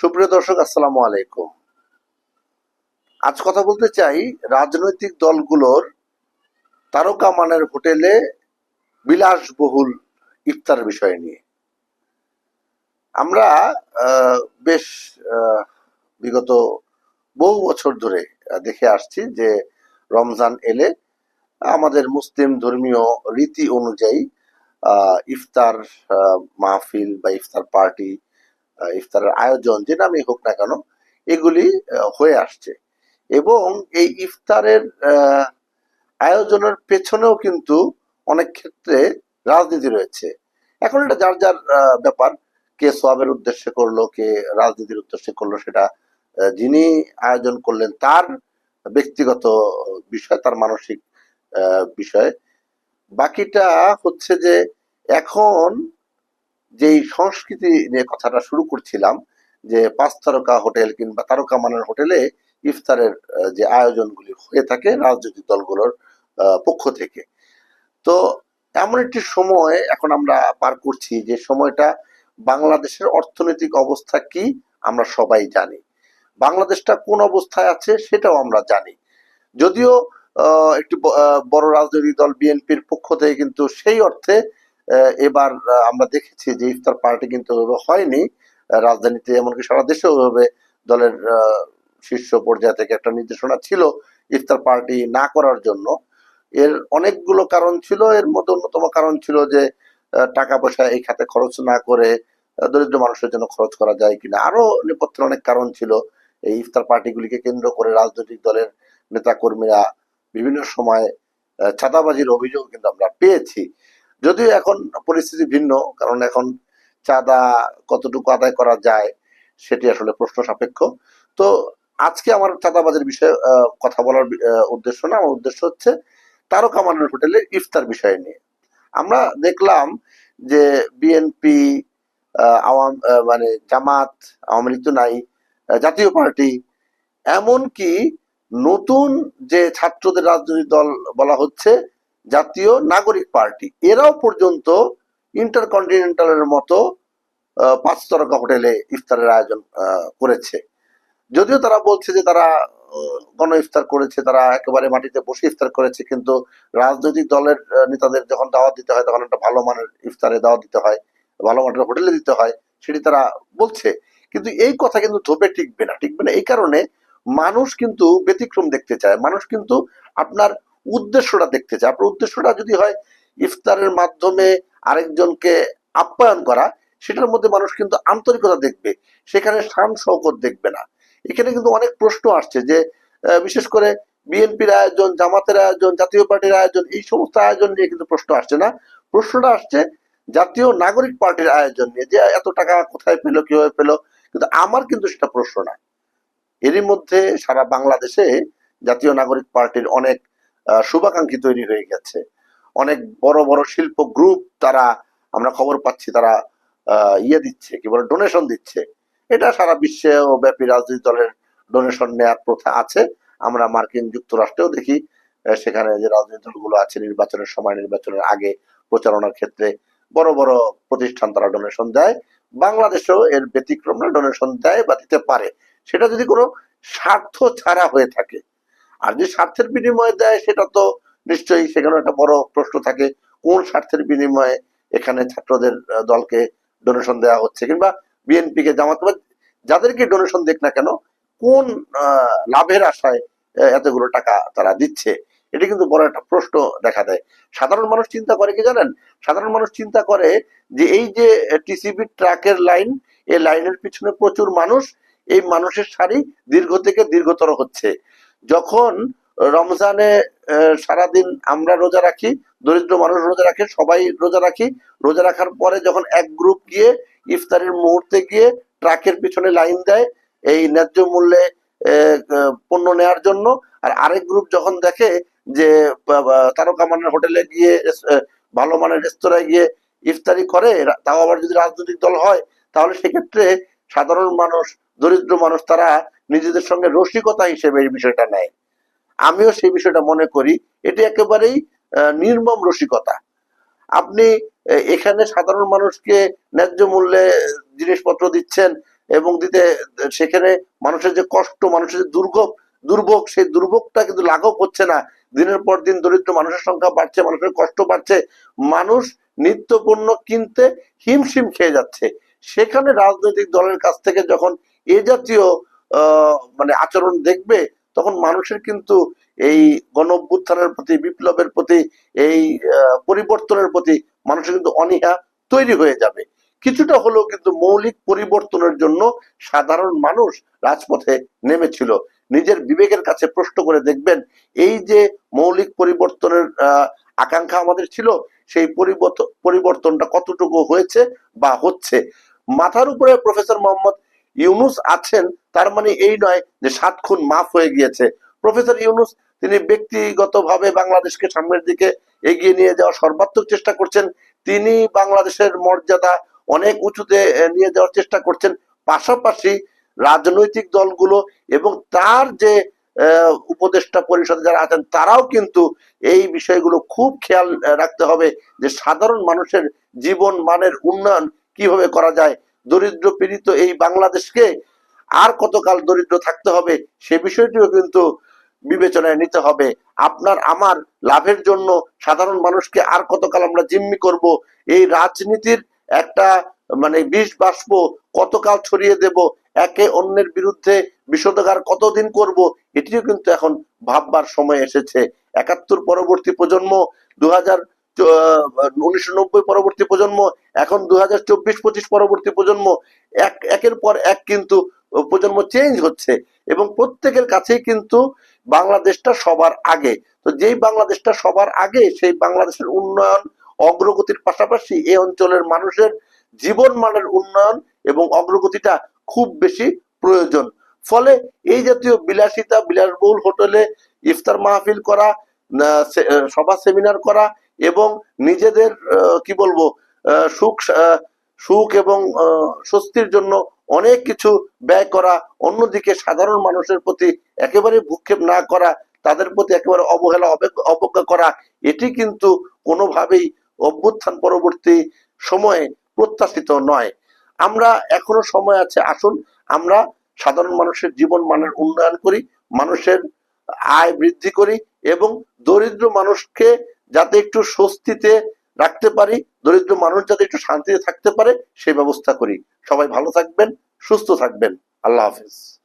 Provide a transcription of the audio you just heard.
সুপ্রিয় দর্শক, আসসালামু আলাইকুম। আজ কথা বলতে চাই রাজনৈতিক দলগুলোর তারকা মানের হোটেলে বিলাসবহুল ইফতার বিষয় নিয়ে। আমরা বেশ বিগত বহু বছর ধরে দেখে আসছি যে রমজান এলে আমাদের মুসলিম ধর্মীয় রীতি অনুযায়ী ইফতার মাহফিল বা ইফতার পার্টি ইফতারের আয়োজন যে নামই হোক না কেন, এগুলি হয়ে আসছে। এবং এই ইফতারের আয়োজনের পেছনেও কিন্তু অনেক ক্ষেত্রে রাজনীতি রয়েছে। এখন এটা যার যার ব্যাপার, কে সোয়াবের উদ্দেশ্যে করল, কে রাজনীতির উদ্দেশ্যে করল, সেটা যিনি আয়োজন করলেন, তার ব্যক্তিগত বিষয়, তার মানসিক বিষয়। বাকিটা হচ্ছে যে, এখন যেই সংস্কৃতি নিয়ে কথাটা শুরু করছিলাম, যে পাঁচ তারকা হোটেল কিংবা তারকা মানের হোটেলে ইফতারের যে আয়োজনগুলি হয়ে থাকে রাজনৈতিক দলগুলোর পক্ষ থেকে। তো এমন একটি সময় এখন আমরা পার করছি, যে সময়টা বাংলাদেশের অর্থনৈতিক অবস্থা কি আমরা সবাই জানি। বাংলাদেশটা কোন অবস্থায় আছে সেটাও আমরা জানি। যদিও একটি বড় রাজনৈতিক দল বিএনপির পক্ষ থেকে কিন্তু সেই অর্থে এবার আমরা দেখেছি যে ইফতার পার্টি কিন্তু ওইভাবে হয়নি। রাজধানীতে এমনকি সারা দেশে ওইভাবে দলের শীর্ষ পর্যায় থেকে একটা নির্দেশনা ছিল ইফতার পার্টি না করার জন্য। এর অনেকগুলো কারণ ছিল, এর মধ্যে অন্যতম কারণ ছিল যে টাকা পয়সা এই খাতে খরচ না করে দরিদ্র মানুষের জন্য খরচ করা যায় কিনা। আরও নেপথ্যের অনেক কারণ ছিল। এই ইফতার পার্টিগুলিকে কেন্দ্র করে রাজনৈতিক দলের নেতা কর্মীরা বিভিন্ন সময় ছাতাবাজির অভিযোগ কিন্তু আমরা পেয়েছি। যদিও এখন পরিস্থিতি ভিন্ন, কারণ এখন চাঁদা কতটুকু আদায় করা যায় সেটি আসলে প্রশ্ন সাপেক্ষ। তো আজকে আমার চাঁদাবাজির বিষয়ে কথা বলার উদ্দেশ্য না, আমার উদ্দেশ্য হচ্ছে তারকা মানের হোটেলে ইফতার বিষয় নিয়ে। আমরা দেখলাম যে বিএনপি আওয়াম মানে জামাত, আওয়ামী লীগ তো নাই জাতীয় পার্টি, এমনকি নতুন যে ছাত্রদের রাজনৈতিক দল বলা হচ্ছে জাতীয় নাগরিক পার্টি। এরাও পর্যন্ত ইন্টারকন্টিনেন্টালের মতো পাঁচ তারকা হোটেলে ইফতারের আয়োজন করেছে। যদিও তারা বলছে যে তারা গণ ইফতার করেছে, তারা একেবারে মাটিতে বসে ইফতার করেছে, কিন্তু রাজনৈতিক দলের নেতাদের যখন দাওয়াত দিতে হয়, তখন একটা ভালো মানের ইফতারে দাওয়াত দিতে হয়, ভালো মানের হোটেলে দিতে হয়, সেটি তারা বলছে। কিন্তু এই কথা কিন্তু ধোপে টিকবে না। টিকবে না এই কারণে মানুষ কিন্তু ব্যতিক্রম দেখতে চায়। মানুষ কিন্তু আপনার উদ্দেশ্যটা দেখতে চাই। আপনার উদ্দেশ্যটা যদি হয় ইফতারের মাধ্যমে আরেকজনকে আপ্যায়ন করা, সেটার মধ্যে মানুষ কিন্তু আন্তরিকতা দেখবে, সেখানে শান শৌকত দেখবে না। এখানে কিন্তু অনেক প্রশ্ন আসছে যে বিশেষ করে বিএনপির আয়োজন, জামাতের আয়োজন, জাতীয় পার্টির আয়োজন, এই সমস্ত আয়োজন নিয়ে কিন্তু প্রশ্ন আসছে না। প্রশ্নটা আসছে, জাতীয় নাগরিক পার্টির আয়োজন নিয়ে, যে এত টাকা কোথায় পেল, কীভাবে পেল, কিন্তু আমার কিন্তু সেটা প্রশ্ন না। এরই মধ্যে সারা বাংলাদেশে জাতীয় নাগরিক পার্টির অনেক শুভাকাঙ্ক্ষী তৈরি হয়ে গেছে। অনেক বড় বড় শিল্প গ্রুপ তারা, আমরা খবর পাচ্ছি, তারা ইয়ে দিচ্ছে, কি বলে ডোনেশন দিচ্ছে। এটা সারা বিশ্বে ও ব্যাপী রাজনৈতিক দলের ডোনেশন নেওয়ার প্রথা আছে। আমরা মার্কিন যুক্তরাষ্ট্রেও দেখি সেখানে যে রাজনৈতিক দলগুলো আছে, নির্বাচনের সময়, নির্বাচনের আগে প্রচারণার ক্ষেত্রে বড় বড় প্রতিষ্ঠান তারা ডোনেশন দেয়। বাংলাদেশেও এর ব্যতিক্রম না ডোনেশন দেয় বা দিতে পারে। সেটা যদি কোনো স্বার্থ ছাড়া হয়ে থাকে আর যে স্বার্থের বিনিময়ে দেয়, সেটা তো নিশ্চয়ই সেখানে একটা বড় প্রশ্ন থাকে, কোন স্বার্থের বিনিময়ে এখানে ছাত্রদের দলকে ডোনেশন দেওয়া হচ্ছে? কিংবা বিএনপি কে জামাত যাদেরকে ডোনেশন দেখ না কেন, কোন লাভের আশায় এতগুলো টাকা তারা দিচ্ছে? এটা কিন্তু বড় একটা প্রশ্ন দেখা দেয়। সাধারণ মানুষ চিন্তা করে কি জানেন? সাধারণ মানুষ চিন্তা করে যে এই যে টিসিবি ট্রাকের লাইন, এই লাইনের পিছনে প্রচুর মানুষ, এই মানুষের সারি দীর্ঘ থেকে দীর্ঘতর হচ্ছে। যখন রমজানে সারাদিন আমরা রোজা রাখি, দরিদ্র মানুষ রোজা রাখে, সবাই রোজা রাখি, রোজা রাখার পরে যখন এক গ্রুপ গিয়ে ইফতারের মুহূর্তে গিয়ে ট্রাকের পিছনে লাইন দেয়, এই ন্যায্য মূল্যে পণ্য নেওয়ার জন্য, আর আরেক গ্রুপ যখন দেখে যে তারকা মানের হোটেলে গিয়ে ভালো মানের রেস্তোরাঁয় গিয়ে ইফতারি করে তাও আবার যদি রাজনৈতিক দল হয়, তাহলে সেক্ষেত্রে সাধারণ মানুষ, দরিদ্র মানুষ, তারা নিজেদের সঙ্গে রসিকতা হিসেবে এই বিষয়টা নেয়। আমিও সেই বিষয়টা মনে করি, এটি একেবারেই নির্মম রসিকতা। আপনি এখানে সাধারণ মানুষকে ন্যায্য মূল্যে জিনিসপত্র দিচ্ছেন এবং দিতে, সেখানে মানুষের যে কষ্ট, মানুষের যে দুর্ভোগ দুর্ভোগ, সেই দুর্ভোগটা কিন্তু লাঘব হচ্ছে না। দিনের পর দিন দরিদ্র মানুষের সংখ্যা বাড়ছে, মানুষের কষ্ট বাড়ছে, মানুষ নিত্য পণ্য কিনতে হিমশিম খেয়ে যাচ্ছে। সেখানে রাজনৈতিক দলের কাছ থেকে যখন এ জাতীয় মানে আচরণ দেখবে, তখন মানুষের কিন্তু এই গণ প্রতি, বিপ্লবের প্রতি, এই পরিবর্তনের প্রতি মানুষের কিন্তু অনীহা তৈরি হয়ে যাবে। কিছুটা হলেও কিন্তু মৌলিক পরিবর্তনের জন্য সাধারণ মানুষ রাজপথে নেমেছিল। নিজের বিবেকের কাছে প্রশ্ন করে দেখবেন, এই যে মৌলিক পরিবর্তনের আকাঙ্ক্ষা আমাদের ছিল, সেই পরিবর্তন পরিবর্তনটা কতটুকু হয়েছে বা হচ্ছে? মাথার উপরে প্রফেসর মোহাম্মদ ইউনুস আছেন, তার মানে এই নয় যে সাত খুন মাফ হয়ে গিয়েছে। প্রফেসর ইউনুস, তিনি ব্যক্তিগতভাবে বাংলাদেশকে সামনের দিকে এগিয়ে নিয়ে যাওয়ার সর্বাত্মক চেষ্টা করছেন। তিনি বাংলাদেশের মর্যাদা অনেক উঁচুতে নিয়ে যাওয়ার চেষ্টা করছেন। পাশাপাশি রাজনৈতিক দলগুলো এবং তার যে উপদেষ্টা পরিষদে যারা আছেন, তারাও কিন্তু এই বিষয়গুলো খুব খেয়াল রাখতে হবে যে সাধারণ মানুষের জীবন মানের উন্নয়ন কীভাবে করা যায়? দরিদ্র পীড়িত এই বাংলাদেশকে আর কতকাল দরিদ্র থাকতে হবে? সে বিষয়টিও কিন্তু বিবেচনায় নিতে হবে। আপনার, আমার লাভের জন্য সাধারণ মানুষকে আর কতকাল আমরা জিম্মি করব? এই রাজনীতির একটা মানে বিষ বাষ্প কতকাল ছড়িয়ে দেব? একে অন্যের বিরুদ্ধে বিষোদগার কতদিন করব? এটিও কিন্তু এখন ভাববার সময় এসেছে। একাত্তর পরবর্তী প্রজন্ম দু হাজার উনিশশো নব্বই পরবর্তী প্রজন্ম, এখন দু হাজার চব্বিশ পঁচিশ পরবর্তী প্রজন্ম, এক, একের পর এক কিন্তু প্রজন্ম চেঞ্জ হচ্ছে। এবং প্রত্যেকের কাছেই কিন্তু বাংলাদেশটা সবার আগে। তো যেই বাংলাদেশটা সবার আগে, সেই বাংলাদেশের উন্নয়ন অগ্রগতির পাশাপাশি এই অঞ্চলের মানুষের জীবন মানের উন্নয়ন এবং অগ্রগতিটা খুব বেশি প্রয়োজন। ফলে এই জাতীয় বিলাসিতা, বিলাসবহুল হোটেলে ইফতার মাহফিল করা সভা সেমিনার করা এবং নিজেদের কি বলব সুখ সুখ এবং স্বস্তির জন্য অনেক কিছু ব্যয় করা, অন্যদিকে সাধারণ মানুষের প্রতি একেবারে ভূক্ষেপ না করা, তাদের প্রতি একেবারে অবহেলা অবে- অবজ্ঞা করা, এটি কিন্তু কোনোভাবেই অভ্যুত্থান পরবর্তী সময়ে প্রত্যাশিত নয়। আমরা এখনও সময় আছে, আসুন আমরা সাধারণ মানুষের জীবন মানের উন্নয়ন করি, মানুষের আয় বৃদ্ধি করি এবং দরিদ্র মানুষকে যাতে একটু স্বস্তিতে রাখতে পারি, দরিদ্র মানুষ যাতে একটু শান্তিতে থাকতে পারে, সেই ব্যবস্থা করি। সবাই ভালো থাকবেন, সুস্থ থাকবেন। আল্লাহ হাফিজ।